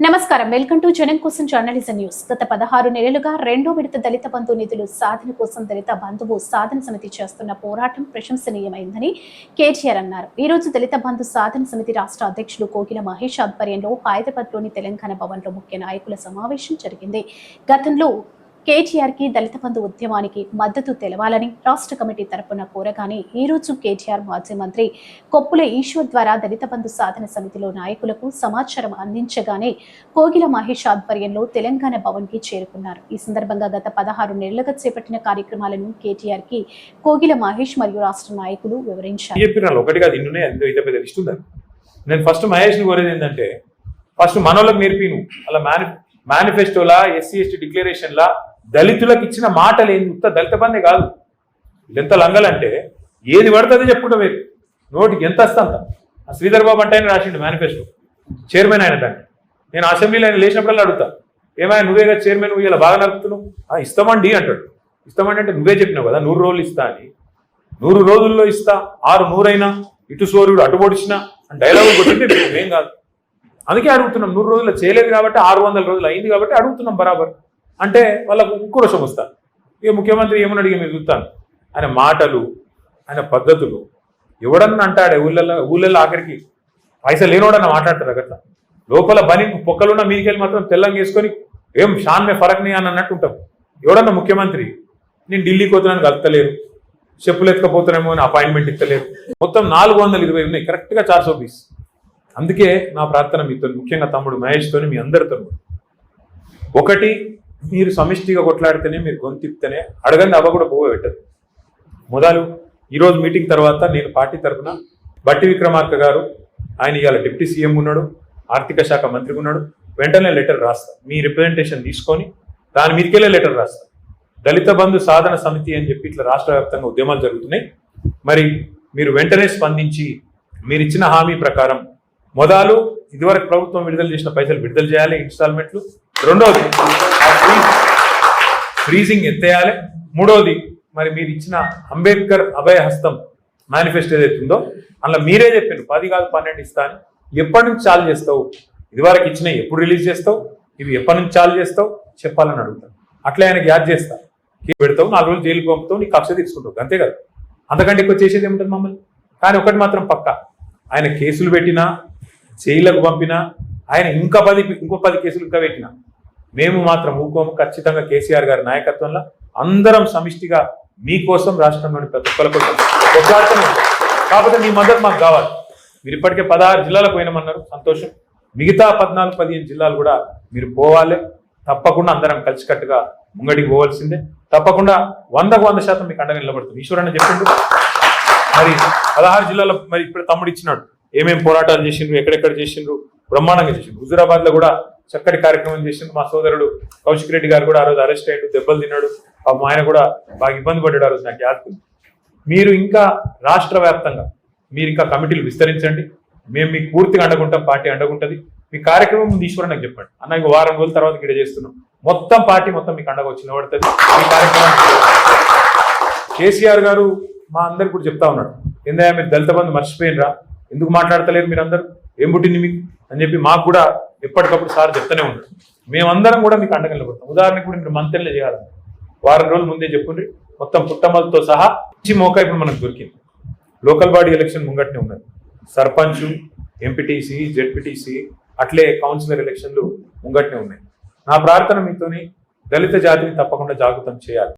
నమస్కారం. Welcome to జనం కోసం జర్నలిజం న్యూస్. గత పదహారు నెలలుగా రెండో విడత దళిత బంధు నిధులు సాధన కోసం దళిత బంధువు సాధన సమితి చేస్తున్న పోరాటం ప్రశంసనీయమైందని కేటీఆర్ అన్నారు. ఈ రోజు దళిత బంధు సాధన సమితి రాష్ట్ర అధ్యక్షులు కోగిల మహేష్ ఆధ్వర్యంలో హైదరాబాద్లోని తెలంగాణ భవన్లో ముఖ్య నాయకుల సమావేశం జరిగింది. గతంలో కేటీఆర్కి దళిత బంధు ఉద్యమానికి మద్దతు తెలవాలని రాష్ట్ర కమిటీ తరపున కోరగానే ఈ రోజు కేటీఆర్ మాజీ మంత్రి కొప్పుల ఈశ్వర్ ద్వారా దళిత బంధు సాధన సమితిలో నాయకులకు సమాచారం అందించగానే కోగిల మహేష్ ఆధ్వర్యంలో తెలంగాణ భవన్కి చేరుకున్నారు. ఈ సందర్భంగా గత పదహారు నెలలుగా చేపట్టిన కార్యక్రమాలను కేటీఆర్కి కోగిల మహేష్ మరియు రాష్ట్ర నాయకులు వివరించారు. నేను ఫస్ట్ మహేష్ని కోరేది ఏంటంటే ఫస్ట్ మనోళ్ళకి నేర్పిను. అలా మేని మేనిఫెస్టోలా ఎస్సీ ఎస్టీ డిక్లరేషన్లా దళితులకు ఇచ్చిన మాటలు ఏంది ఉత్త దళిత బందే కాదు. ఎంత లంగలంటే ఏది పడుతుంది చెప్పుకుంటా మీరు నోటికి ఎంత వస్తా ఆ శ్రీధర్ బాబు అంటే ఆయన రాసిండు మేనిఫెస్టో. చైర్మన్ ఆయన దాన్ని. నేను అసెంబ్లీలో ఆయన లేచినప్పుడల్లా అడుగుతా. ఏమైనా నువ్వే కదా చైర్మన్ నువ్వు ఇలా బాగా నడుపుతున్నావు? ఇస్తామండి అంటాడు. ఇస్తామండి అంటే నువ్వే చెప్పినావు కదా నూరు రోజులు ఇస్తా అని. నూరు రోజుల్లో ఇస్తా ఆరు నూరైనా ఇటు సూర్యుడు అటు పొడిచినా అని డైలాగులు కొట్టింటే మేం కాదు. అందుకే అడుగుతున్నాం నూరు రోజుల్లో చేయలేదు కాబట్టి ఆరు వందల రోజులు అయింది కాబట్టి అడుగుతున్నాం బరాబర్. అంటే వాళ్ళకు ఉక్రోషం వస్తారు ఇక ముఖ్యమంత్రి ఏమని అడిగి మీరు చూస్తాను. ఆయన మాటలు ఆయన పద్ధతులు. ఎవడన్నా అంటాడే ఊళ్ళల్లో ఊళ్ళల్లో ఆఖరికి పైసలు లేనోడన్నా మాట్లాడతారు అక్కడ లోపల బని పొక్కలున్న మీదికెళ్ళి మాత్రం తెల్లంగా వేసుకొని ఏం షాన్ ఫరక్ని అని అన్నట్టు ఉంటాం. ఎవడన్నా ముఖ్యమంత్రి నేను ఢిల్లీకి పోతున్నాను కలతలేరు చెప్పులు ఎత్తుకపోతున్నామో అని అపాయింట్మెంట్ ఇస్తలేరు మొత్తం నాలుగు వందల ఇరవై ఉన్నాయి. కరెక్ట్గా చార్ పీస్. అందుకే నా ప్రార్థన మీతో ముఖ్యంగా తమ్ముడు మహేష్తోని మీ అందరితో ఒకటి మీరు సమిష్టిగా కొట్లాడితేనే మీరు గొంతిప్తేనే అడగండి అవ్వ కూడా పోవ పెట్టదు. మొదలు ఈరోజు మీటింగ్ తర్వాత నేను పార్టీ తరఫున బట్టి విక్రమార్క గారు ఆయన ఇవాళ డిప్యూటీ సీఎం ఉన్నాడు ఆర్థిక శాఖ మంత్రి ఉన్నాడు వెంటనే లెటర్ రాస్తా. మీ రిప్రజెంటేషన్ తీసుకొని దాని మీదకెళ్ళే లెటర్ రాస్తా. దళిత బంధు సాధన సమితి అని చెప్పి ఇట్లా రాష్ట్ర వ్యాప్తంగా ఉద్యమాలు జరుగుతున్నాయి. మరి మీరు వెంటనే స్పందించి మీరు ఇచ్చిన హామీ ప్రకారం మొదలు ఇదివరకు ప్రభుత్వం విడుదల చేసిన పైసలు విడుదల చేయాలి ఇన్స్టాల్మెంట్లు. రెండవది ఫ్రీజింగ్ ఎత్తేయాలి. మూడవది మరి మీరు ఇచ్చిన అంబేద్కర్ అభయ హస్తం మేనిఫెస్టో ఏదైతే ఉందో అందులో మీరే చెప్పారు పది కాదు పన్నెండు ఇస్తాను ఎప్పటి నుంచి చాలు చేస్తావు? ఇదివరకు ఇచ్చినవి ఎప్పుడు రిలీజ్ చేస్తావు? ఇవి ఎప్పటి నుంచి చాలు చేస్తావు? చెప్పాలని అడుగుతాను అట్లా ఆయనకి యాద్ చేస్తా. పెడతావు నాలుగు రోజులు జైలుకి పంపుతావు నీ కక్ష తీసుకుంటావు అంతే కదా? అంతకంటే ఎక్కువ చేసేది ఏముంటుంది మమ్మల్ని? కానీ ఒకటి మాత్రం పక్క. ఆయన కేసులు పెట్టినా జైళ్ళకు పంపినా ఆయన ఇంకా పది ఇంకో పది కేసులు ఇంకా పెట్టినా మేము మాత్రం ఊకోము. ఖచ్చితంగా కేసీఆర్ గారి నాయకత్వంలో అందరం సమిష్టిగా మీకోసం రాష్ట్రంలోని ప్రతి ఒక్కరి కోసం కాకపోతే మీ మద్దతు మాకు కావాలి. మీరు ఇప్పటికే పదహారు జిల్లాలకు పోయినామన్నారు. సంతోషం. మిగతా పద్నాలుగు పదిహేను జిల్లాలు కూడా మీరు పోవాలి. తప్పకుండా అందరం కలిసికట్టుగా ముంగడికి పోవాల్సిందే. తప్పకుండా వందకు వంద శాతం మీకు అండగా నిలబడుతుంది. ఈశ్వరన్న చెప్పిండు. మరి పదహారు జిల్లాలో మరి ఇప్పుడు తమ్ముడు ఇచ్చినాడు. ఏమేమి పోరాటాలు చేసిండ్రు? ఎక్కడెక్కడ చేసిండ్రు? బ్రహ్మాండంగా చేసిండ్రు. హుజురాబాద్లో కూడా చక్కటి కార్యక్రమం చేసింది మా సోదరుడు కౌశిక్ రెడ్డి గారు కూడా ఆ రోజు అరెస్ట్ అయ్యాడు దెబ్బలు తిన్నాడు. మా ఆయన కూడా బాగా ఇబ్బంది పడ్డాడు ఆ రోజు నాకు యాద్ మీరు ఇంకా రాష్ట్ర వ్యాప్తంగా మీరు ఇంకా కమిటీలు విస్తరించండి. మేము మీకు పూర్తిగా అండగుంటాం పార్టీ అండగుంటుంది. మీ కార్యక్రమం ముందు ఈశ్వరన్ నాకు చెప్పండి. అన్న ఇంకో వారం రోజుల తర్వాత ఇక్కడ చేస్తున్నాం. మొత్తం పార్టీ మొత్తం మీకు అండగా వచ్చిన పడుతుంది మీ కార్యక్రమం కేసీఆర్ గారు మా అందరికి కూడా చెప్తా ఉన్నాడు. ఏందయ్యా మీరు దళిత బంధు మర్చిపోయినరా? ఎందుకు మాట్లాడతలేరు మీరు అందరూ ఏం పుట్టింది మీకు? అని చెప్పి మాకు కూడా ఎప్పటికప్పుడు సార్ చెప్తూనే ఉన్నాడు మేమందరం కూడా మీకు అండగా నిలబడతాం ఉదాహరణకు కూడా మీరు మంత్రులు చేయాలని వారం రోజుల ముందే చెప్పుండ్రి. మొత్తం పుట్టమలతో సహా మంచి మోకా ఇప్పుడు మనకు దొరికింది. లోకల్ బాడీ ఎలక్షన్ ముంగట్నే ఉన్నది. సర్పంచ్ ఎంపీటీసీ జెడ్పీటీసీ అట్లే కౌన్సిలర్ ఎలక్షన్లు ముంగట్నే ఉన్నాయి. నా ప్రార్థన మీతోని దళిత జాతిని తప్పకుండా జాగృతం చేయాలి.